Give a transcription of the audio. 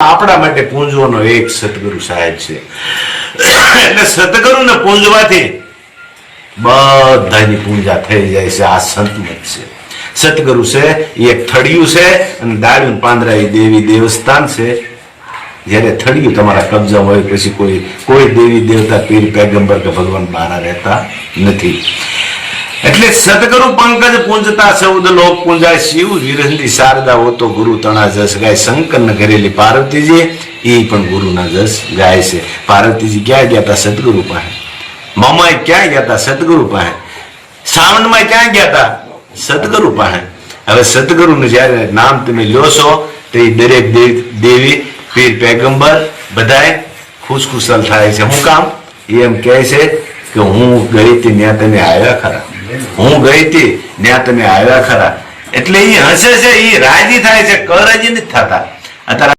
આપણા માટે પૂંજવાનો એક સદગુરુ સાહેબ છે. એટલે સદગુરુને પૂંજવાથી બધાની પૂંજા થઈ જાય છે, આ સંતમત છે. સતગુરુ છે, એક થળિયું છે અને દાળિયું પાંદરા એ દેવી દેવસ્થાન છે. જ્યારે થળિયું તમારા કબજા હોય, પછી કોઈ કોઈ દેવી દેવતા પીર પેગંબર કે ભગવાન બહાર રહેતા નથી. એટલે સદગુરુ પંકજ પૂંજતા સૌદ લોક પૂંજાય, શિવ વિરહલી શારદા હોતો ગુરુ તણા જસ ગાય. શંકર કરેલી પાર્વતીજી એ પણ ગુરુના જસ ગાય છે. પાર્વતીજી ક્યાં ગયા હતા સદગુરુ પાસે. મામાએ ક્યાં ગયા હતા સદગુરુ પાસે. શ્રાવણમાં ક્યાં ગયા હતા સદગુરુ પાસે. હવે સદગુરુનું જ્યારે નામ તમે લ્યો છો, તો એ દરેક દેવ- પીર, પેગંબર બધાય ખુશખુશાલ થાય છે. શું કામ? એમ કહે છે કે હું ગઈ ત્યાં તમે આવ્યા ખરા. હું ગઈ હતી, ત્યાં તમે આવ્યા ખરા. એટલે એ હસે છે એ રાજી થાય છે કરજી નથી થતા. અત્યારે